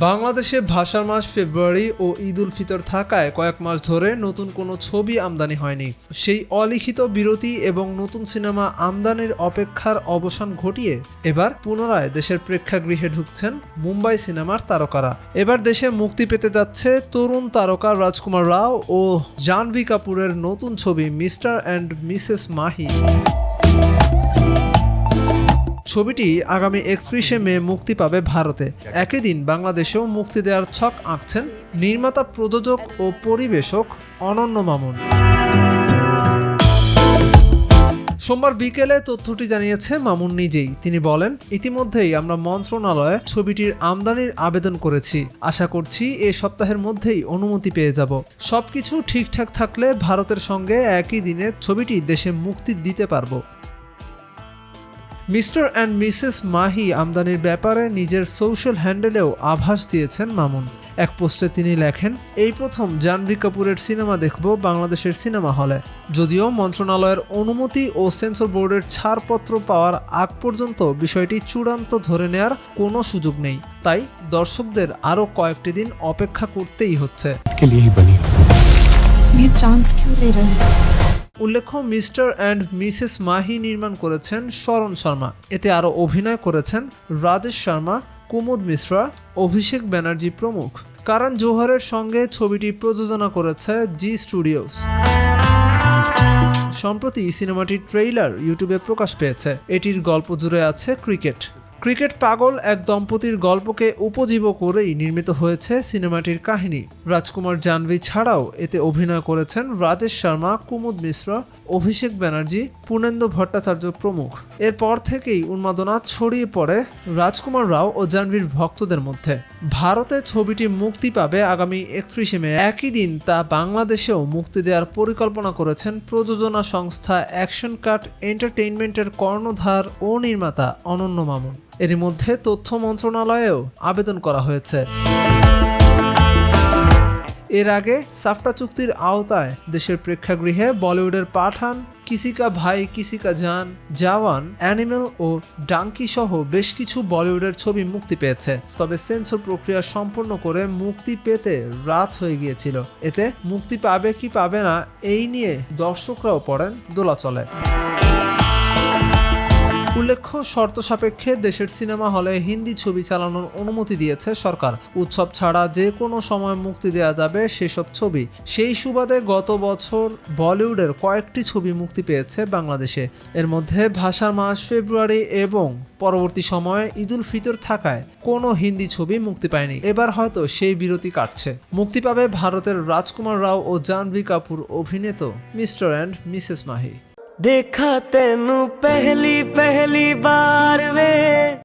বাংলাদেশে ভাষার মাস ফেব্রুয়ারি ও ঈদ উল ফিতর থাকায় কয়েক মাস ধরে নতুন কোনো ছবি আমদানি হয়নি। সেই অলিখিত বিরতি এবং নতুন সিনেমা আমদানির অপেক্ষার অবসান ঘটিয়ে এবার পুনরায় দেশের প্রেক্ষাগৃহে ঢুকছেন মুম্বাই সিনেমার তারকারা। এবার দেশে মুক্তি পেতে যাচ্ছে তরুণ তারকা রাজকুমার রাও ও জাহ্নবী কাপুরের নতুন ছবি মিস্টার অ্যান্ড মিসেস মাহি। ছবিটি আগামী একত্রিশে মে মুক্তি পাবে ভারতে। একই দিন বাংলাদেশেও মুক্তি দেওয়ার ছক আঁকছেন নির্মাতা, প্রযোজক ও পরিবেশক অনন্য মামুন। সোমবার বিকেলে তথ্যটি জানিয়েছে মামুন নিজেই। তিনি বলেন, ইতিমধ্যেই আমরা মন্ত্রণালয়ে ছবিটির আমদানির আবেদন করেছি। আশা করছি এ সপ্তাহের মধ্যেই অনুমতি পেয়ে যাব। সবকিছু ঠিকঠাক থাকলে ভারতের সঙ্গে একই দিনে ছবিটি দেশে মুক্তি দিতে পারব। মিস্টার অ্যান্ড মিসেস মাহি আমদানির ব্যাপারে নিজের সোশ্যাল হ্যান্ডেলেও আভাস দিয়েছেন মামুন। এক পোস্টে তিনি লেখেন এই প্রথম জাহ্নবী কাপুরের সিনেমা দেখব বাংলাদেশের সিনেমা হলে। যদিও মন্ত্রণালয়ের অনুমতি ও সেন্সর বোর্ডের ছাড়পত্র পাওয়ার আগ পর্যন্ত বিষয়টি চূড়ান্ত ধরে নেয়ার কোনো সুযোগ নেই। তাই দর্শকদের আরও কয়েকটি দিন অপেক্ষা করতেই হচ্ছে। উল্লেখ্য, মিস্টার অ্যান্ড মিসেস মাহি নির্মাণ করেছেন শরণ শর্মা। এতে আরও অভিনয় করেছেন রাজেশ শর্মা, কুমুদ মিশ্রা, অভিষেক ব্যানার্জি প্রমুখ। কারণ জোহরের সঙ্গে ছবিটি প্রযোজনা করেছে জি স্টুডিওস। সম্প্রতি সিনেমাটির ট্রেইলার ইউটিউবে প্রকাশ পেয়েছে। এটির গল্প জুড়ে আছে ক্রিকেট। ক্রিকেট পাগল এক দম্পতির গল্পকে উপজীব করেই নির্মিত হয়েছে সিনেমাটির কাহিনী। রাজকুমার জাহ্নবী ছাড়াও এতে অভিনয় করেছেন রাজেশ শর্মা, কুমুদ মিশ্র, অভিষেক ব্যানার্জি, পূর্ণেন্দু ভট্টাচার্য প্রমুখ। এরপর থেকেই উন্মাদনা ছড়িয়ে পড়ে রাজকুমার রাও ও জাহ্নবীর ভক্তদের মধ্যে। ভারতে ছবিটি মুক্তি পাবে আগামী একত্রিশে মে। একই দিন তা বাংলাদেশেও মুক্তি দেওয়ার পরিকল্পনা করেছেন প্রযোজনা সংস্থা অ্যাকশন কাট এন্টারটেইনমেন্টের কর্ণধার ও নির্মাতা অনন্য মামুন। এরই মধ্যে তথ্য মন্ত্রণালয়েও আবেদন করা হয়েছে। এর আগে সাফটা চুক্তির আওতায় দেশের প্রেক্ষাগৃহে বলিউডের পাঠান কিসিকা ভাই, কিসিকা জান, জাওয়ান, অ্যানিমেল ও ডাঙ্কি সহ বেশ কিছু বলিউডের ছবি মুক্তি পেয়েছে। তবে সেন্সর প্রক্রিয়া সম্পন্ন করে মুক্তি পেতে রাত হয়ে গিয়েছিল। এতে মুক্তি পাবে কি পাবে না এই নিয়ে দর্শকরাও পড়েন দোলাচলে। উল্লেখ্য, শর্ত সাপেক্ষে দেশের সিনেমা হলে হিন্দি ছবি চালানোর অনুমতি দিয়েছে সরকার। উৎসব ছাড়া যে কোনো সময় মুক্তি দেওয়া যাবে সেসব ছবি। সেই সুবাদে গত বছর বলিউডের কয়েকটি ছবি মুক্তি পেয়েছে বাংলাদেশে। এর মধ্যে ভাষার মাস ফেব্রুয়ারি এবং পরবর্তী সময়ে ঈদুল ফিতর থাকায় কোনো হিন্দি ছবি মুক্তি পায়নি। এবার হয়তো সেই বিরতি কাটছে। মুক্তি পাবে ভারতের রাজকুমার রাও ও জাহ্নবী কাপুর অভিনীত মিস্টার অ্যান্ড মিসেস মাহি। ਦੇਖਾ ਤੈਨੂੰ ਪਹਿਲੀ ਪਹਿਲੀ ਵਾਰ ਵੇ।